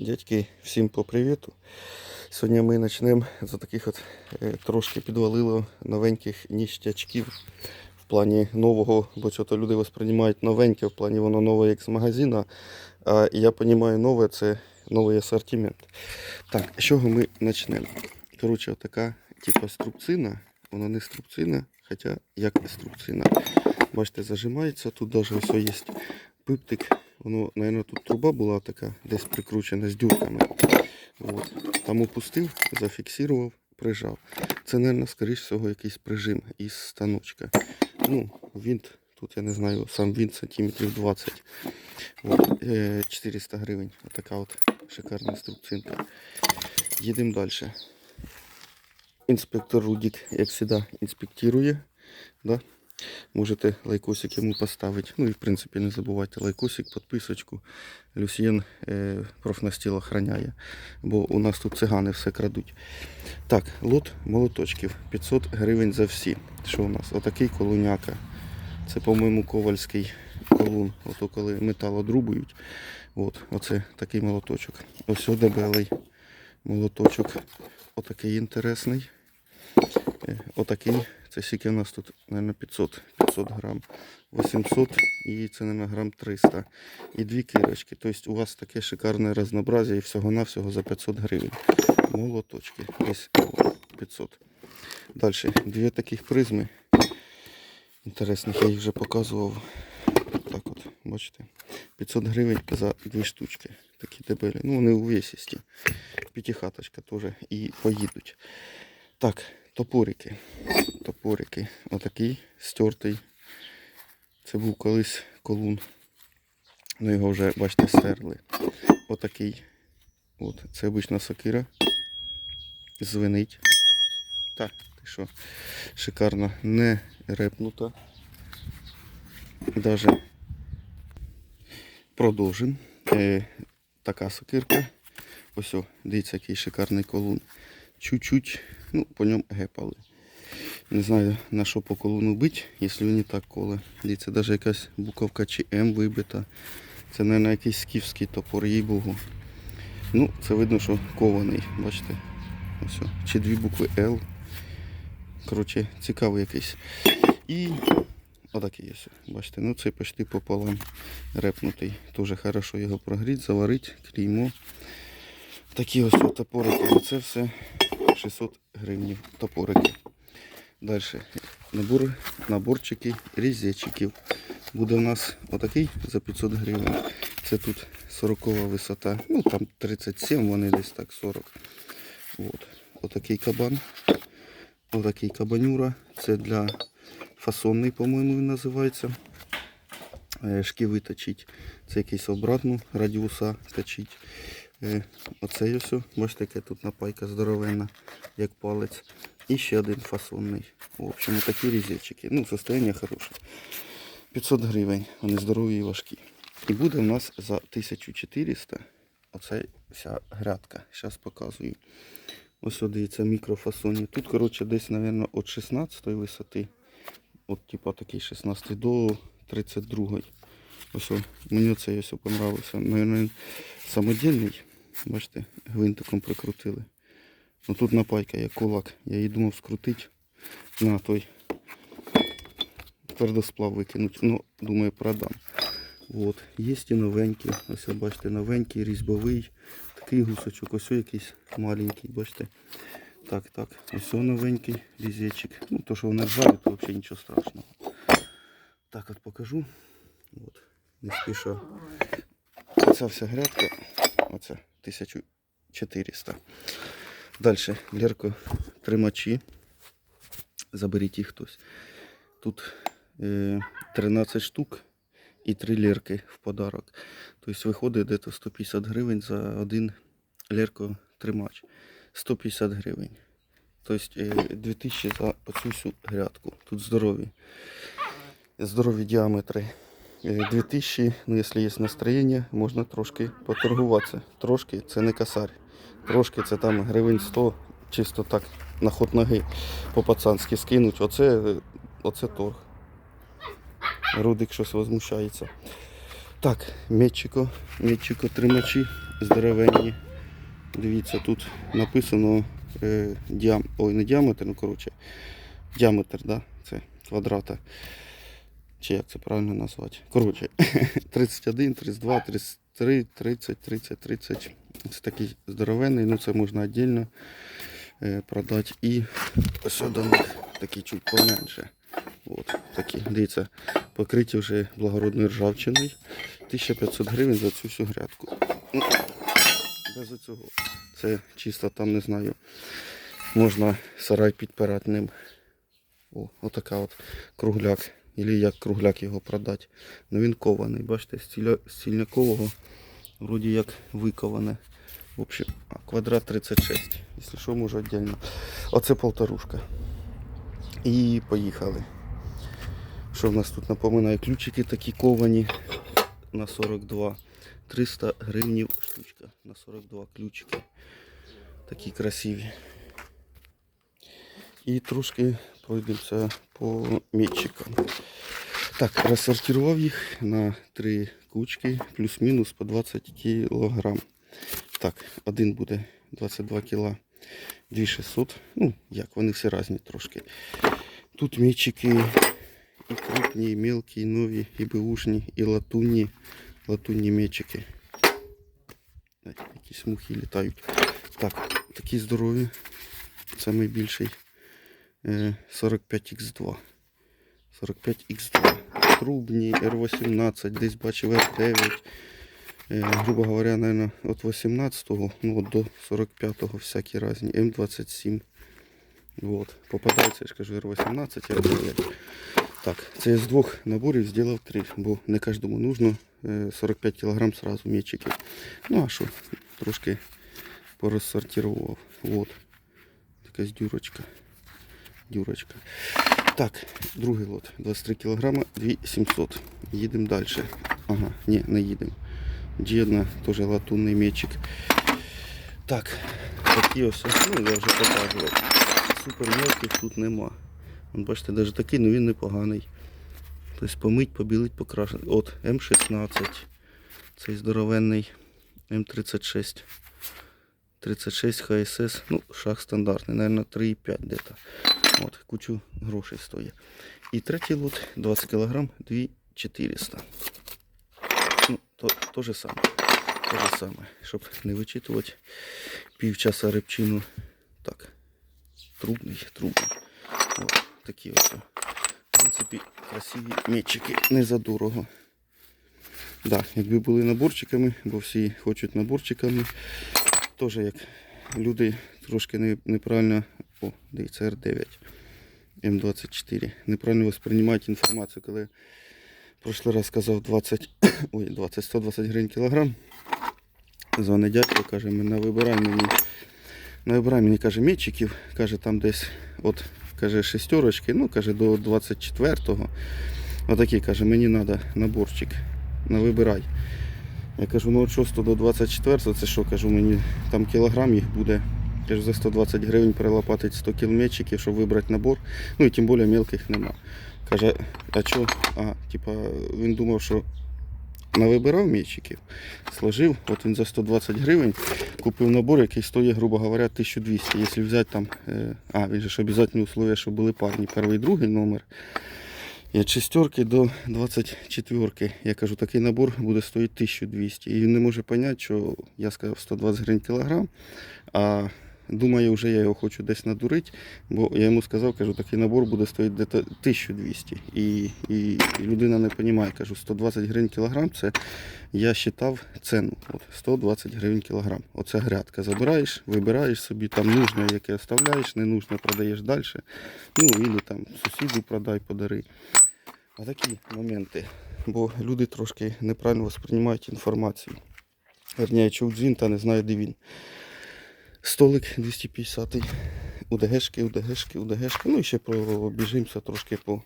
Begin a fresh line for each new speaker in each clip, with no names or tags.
Дядьки, всім по привіту. Сьогодні ми почнемо з таких от е, трошки підвалило новеньких ніштячків в плані нового, бо що-то люди восприймають новеньке, в плані воно нове як з магазина. А я розумію, нове це новий асортимент. Так, з чого ми почнемо? Коротше, така типу струбцина, вона не струбцина, хоча як струбцина. Бачите, зажимається, тут навіть ось є пиптик. Воно, мабуть, тут труба була така, десь прикручена з дюрками. От. Там опустив, зафіксував, прижав. Це, мабуть, скоріш всього, якийсь прижим із станочка. Ну, винт, тут я не знаю, сам винт сантиметрів 20. От. е, 400 гривень. Така от шикарна струбцинка. Їдемо далі. Інспектор Рудік, як завжди, інспектує. Да? Можете лайкосик йому поставити. Ну і в принципі не забувайте лайкосик, підписочку. Люсьєн е, профнастіл охраняє. Бо у нас тут цигани все крадуть. Так, лот молоточків. 500 гривень за всі. Що у нас? Отакий колуняка. Це, по-моєму, ковальський колун. Ото коли метал одрубують. От, оце такий молоточок. Ось дебелий молоточок. Отакий інтересний. Е, Отакий. Це скільки у нас тут, мабуть, 500, 500 грам. 800 і це, мабуть, грам 300. І дві кирочки. Тобто у вас таке шикарне разнообразие і всього-навсього за 500 гривень. Молоточки. Десь 500. Далі. Дві таких призми. Інтересних, я їх вже показував. Так от, бачите. 500 гривень за дві штучки. Такі дебелі. Ну, вони увесісті. П'ятихаточка теж і поїдуть. Так, топорики. Топорики. Отакий стертий. Це був колись колун. Ну його вже, бачите, стерли. Отакий. От. Це обична сокира. Звенить. Так, ти що? Шикарно. Не репнута. Даже продовжим. Е, така сокирка. Ось, о, дивіться, який шикарний колун. Чуть-чуть, ну, по ньому гепали. Не знаю на що по колону бить, якщо і так коле. Дивіться, навіть якась буковка чи М вибита. Це, мабуть, якийсь скіфський топор, їй богу. Ну, це видно, що кований, бачите. Ось. Чи дві букви Л. Коротше, цікавий якийсь. І отакий ось. Бачите, ну цей почти пополам репнутий. Дуже хорошо його прогріти, заварити, клеймо. Такі ось топорики. Оце все 600 гривень топорики. Далі набор, наборчики різечиків. Буде у нас отакий за 500 гривень. Це тут 40 висота. Ну там 37, вони десь так 40. От. Отакий кабан. Отакий кабанюра. Це для фасонний, по-моєму, він називається. Е, Шківи точить. Це якийсь обратну радіуса точить. Е, Оце ось, бачите, яка тут напайка здоровенна, як палець. І ще один фасонний. В общем, такі різечики. Ну, состояние хороше. 500 гривень. Вони здорові і важкі. І буде у нас за 1400 оце вся грядка. Зараз показую. Ось дивіться мікрофасоні. Тут, коротше, десь, мабуть, від 16 висоти. От, типа такий 16 до 32. Ось, мені цей ось понравився. Наверное, самодільний. Бачите, гвинтиком прикрутили. Ну тут напайка як кулак. Я її думав скрутити на той твердосплав викинуть. Ну, думаю, продам. От. Є і новенькі. Ось бачите, новенький, різьбовий. Такий гусочок, ось якийсь маленький, бачите. Так, так. Ось новенький різечик. Ну, то, що вони ржаві, то взагалі нічого страшного. Так от покажу. От. Не спіша. Оця вся грядка. Оце 1400. Далі, Лерко, тримачі. Заберіть їх хтось. Тут е, 13 штук і 3 лірки в подарок. Тобто виходить десь 150 гривень за один лерко тримач. 150 гривень. Тобто е, 2000 за оцю всю грядку. Тут здорові. Здорові діаметри. Е, 2000, ну якщо є настроєння, можна трошки поторгуватися. Трошки це не косарь. Трошки це там гривень 100, чисто так на ход ноги по-пацанськи скинуть. Оце, е, оце торг. Рудик щось возмущається. Так, Метчико, Метчико тримачі. здоровенні. Дивіться, тут написано е, діам... Ой, не діаметр, ну коротше. Діаметр, да? Це квадрата. Чи як це правильно назвати? Коротше, 31, 32, 33, 30, 30, 30. Це такий здоровенний, ну це можна віддільно е, продати. І ось до такі чуть поменше. От, такі, дивіться, покриті вже благородною ржавчиною. 1500 гривень за цю всю грядку. Ну, без цього. Це чисто там, не знаю, можна сарай підпирати ним. О, отака от кругляк. Ілі як кругляк його продати. Ну він кований, бачите, цільнякового вроді як виковане. В общем, квадрат 36. Якщо що, може віддільно. Оце полторушка. І поїхали. Що в нас тут напоминає? Ключики такі ковані на 42. 300 гривнів штучка на 42 ключики. Такі красиві. І трошки пройдемося по мітчикам. Так, розсортував їх на три кучки, плюс-мінус по 20 кг. Так, один буде 22 кг 2600. Ну, як, вони всі різні трошки. Тут мітчики і крупні, і мелкі, і нові, і беушні, і латунні, латунні мечики. Якісь мухи літають. Так, такі здорові. Це найбільший. Е, 45Х2. 45Х2. Трубні, R18, десь бачив R9. Е, грубо говоря, наверное, от 18-го, ну от до 45-го всякі різні. М27. Вот. Попадається, я ж кажу, R18, R9. Так, це я з двох наборів зробив три, бо не кожному нужно е, 45 кг сразу м'ячики. Ну а що, трошки порозсортував. Вот. Якась дюрочка. Дюрочка. Так, другий лот. 23 кг, 2700. Їдемо далі. Ага, ні, не їдемо. Дідна, теж латунний м'ячик. Так, такі ось, ну я вже показував. Супер мелких тут нема. Вон, бачите, навіть такий, ну він непоганий. Тобто помить, побілить, покрашений. От, М16. Цей здоровенний М36. 36 ХСС. Ну, шаг стандартний, наверное, 3,5 где-то. От, кучу грошей стоїть. І третій лот 20 кг 2400. Ну, то, то же саме. То же саме. Щоб не вичитувати півчаса репчину. Так. Трубний, трубний. От, такі ось. В принципі, красиві м'ячики, не за дорого. Да, якби були наборчиками, бо всі хочуть наборчиками. Теж як люди трошки неправильно. О, дивіться, R9 М24. Неправильно восприймають інформацію, коли в прошлий раз сказав 20, ой, 20, 120 гривень кілограм. Дзвонить дядько, каже, мене вибирай мені. Вибирай мені, каже, мітчиків, каже, там десь от, каже, шестерочки, ну, каже, до 24-го. Отакий, каже, мені треба наборчик. На вибирай. Я кажу, ну от 6 до 24, це що, кажу, мені там кілограм їх буде. Кажу, за 120 гривень перелопатить 100 кілметчиків, щоб вибрати набор. Ну і тим більше мелких нема. Каже, а що? А, типа, він думав, що навибирав м'ячиків, сложив, от він за 120 гривень купив набор, який стоїть, грубо говоря, 1200. Якщо взяти там, е, а, він же ж обов'язково условия, щоб були парні, перший другий номер. І від шестерки до 24. Я кажу, такий набор буде стоїти 1200. І він не може зрозуміти, що я сказав 120 гривень кілограм, а думає, вже я його хочу десь надурити, бо я йому сказав, кажу, такий набор буде стоїти десь 1200. І, і, людина не розуміє, кажу, 120 гривень кілограм це я вважав ціну. От, 120 гривень кілограм. Оце грядка. Забираєш, вибираєш собі, там нужне, яке оставляєш, не нужне продаєш далі. Ну, або там сусіду продай, подари. А такі моменти. Бо люди трошки неправильно сприймають інформацію. Верні, я чув дзвін та не знаю, де він. Столик 250 УДГшки, УДГшки, УДГшки. Ну і ще пробіжимося трошки по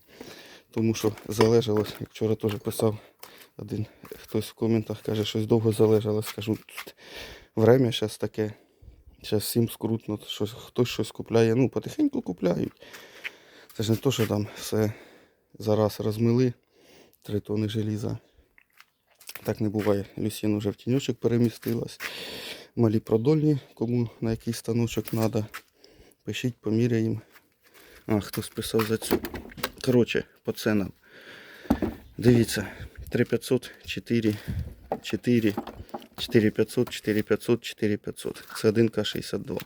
тому, що залежалось, як вчора теж писав один хтось в коментах, каже, щось довго залежало. Скажу, тут время зараз таке. Зараз всім скрутно, щось, хтось щось купляє. Ну, потихеньку купляють. Це ж не то, що там все зараз розмили 3 тони желіза. Так не буває. Люсін вже в тіньочок перемістилась. Малі продольні, кому на який станочок треба. Пишіть, поміряємо. А, хтось писав за цю. Коротше, по ценам. Дивіться, 3500, 4, 4, 4500, 4500, 4500. Це 1К62.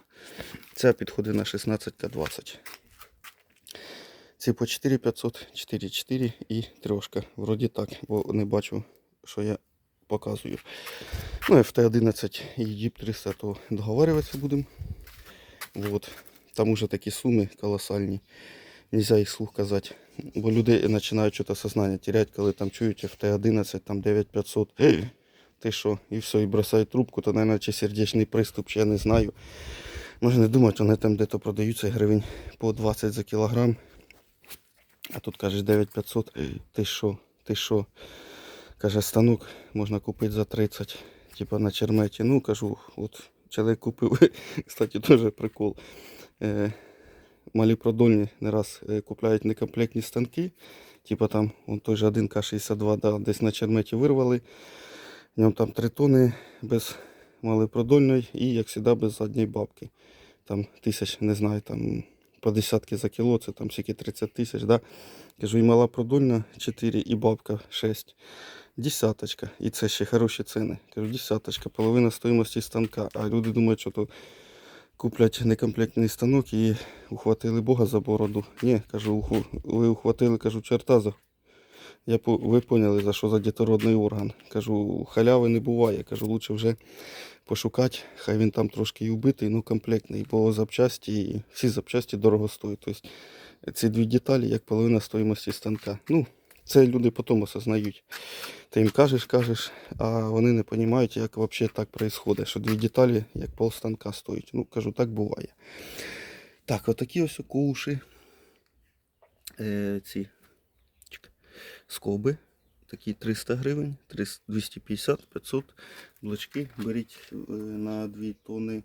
Це підходить на 16К20. Ці по 4500, 4400 і трошка. Вроді так, бо не бачу, що я показую. Ну, FT11 і Jeep 300, то договарюватися будемо. Вот. Там уже такі суми колосальні. Нельзя їх слух казати. Бо люди починають щось сознання теряти, коли там чують FT11, там 9500. Ти що? І все, і бросають трубку, то, мабуть, чи сердечний приступ, чи я не знаю. Можна не думати, вони там де-то продаються гривень по 20 за кілограм. А тут кажеш 9500. Ти що? Ти що? Каже, станок можна купити за 30, типа на черметі. Ну, кажу, от чоловік купив, кстати, теж прикол. Е, малі продольні не раз е, купляють некомплектні станки. Типа там он той же 1К62, да, десь на черметі вирвали. В ньому там 3 тони без малопродольної і, як завжди, без задньої бабки. Там тисяч, не знаю, там по десятки за кіло, це там скільки 30 тисяч. Да? Кажу, і мала продольна 4, і бабка 6. Десяточка. І це ще хороші ціни. Кажу, десяточка, половина стоїмості станка. А люди думають, що то куплять некомплектний станок і ухватили Бога за бороду. Ні, кажу, ви ухватили, кажу, черта за. Я ви поняли, за що за дітородний орган. Кажу, халяви не буває. Кажу, лучше вже пошукати, хай він там трошки і убитий, ну комплектний, бо запчасті, всі запчасті дорого стоять. Тобто ці дві деталі як половина стоїмості станка. Ну, це люди потім осознають. Ти їм кажеш, кажеш, а вони не розуміють, як взагалі так відбувається, що дві деталі як пол станка стоять. Ну, кажу, так буває. Так, отакі ось куші. Е, ці скоби. Такі 300 гривень, 250, 500 блочки беріть е, на 2 тони.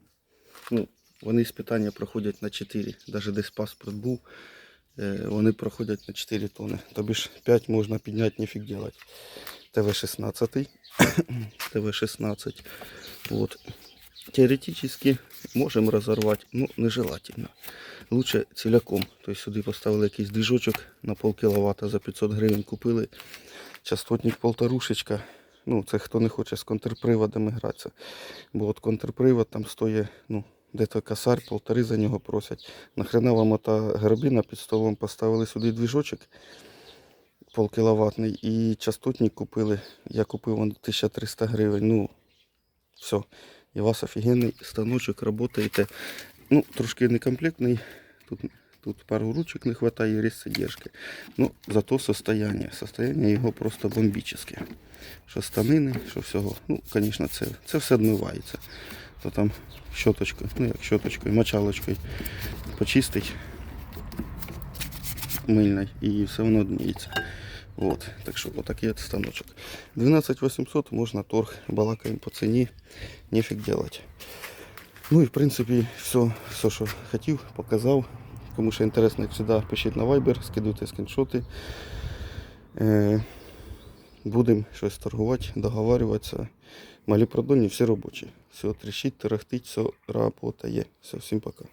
Ну, вони спитання проходять на 4. Навіть десь паспорт був, вони проходять на 4 тони. Тобі ж 5 можна підняти, ніфіг делать. ТВ-16. ТВ-16. Вот. Теоретически можем разорвать, но нежелательно. Лучше целиком. То есть сюди поставили якийсь движочок на пол кіловата за 500 гривень купили. Частотник полторушечка. Ну, це хто не хоче з контрприводами гратися. Бо от контрпривод там стоїть, ну, де-то косарь, полтори за нього просять. Нахрена вам ота грабіна під столом поставили сюди движочок полкіловатний і частотник купили. Я купив вон 1300 гривень. Ну, все. І у вас офігенний станочок, работаєте. Ну, трошки некомплектний. Тут, тут пару ручок не вистачає, різ держки. Ну, зато состояние. Состояние його просто бомбічне. Що станини, що всього. Ну, звісно, це, це все відмивається. То там щоточкою, ну як щоточкою, мочалочкою почистить мильною і все воно дміється. От, так що отакий от станочок. 12 800 можна торг, балакаємо по ціні, нефіг делать. Ну і в принципі все, все що хотів, показав. Кому ще інтересно, як завжди, пишіть на Viber, скидуйте скріншоти. Е, будемо щось торгувати, договарюватися. Малі продольні, всі робочі. Все трещить, тарахтить, все работає. Все, всім пока.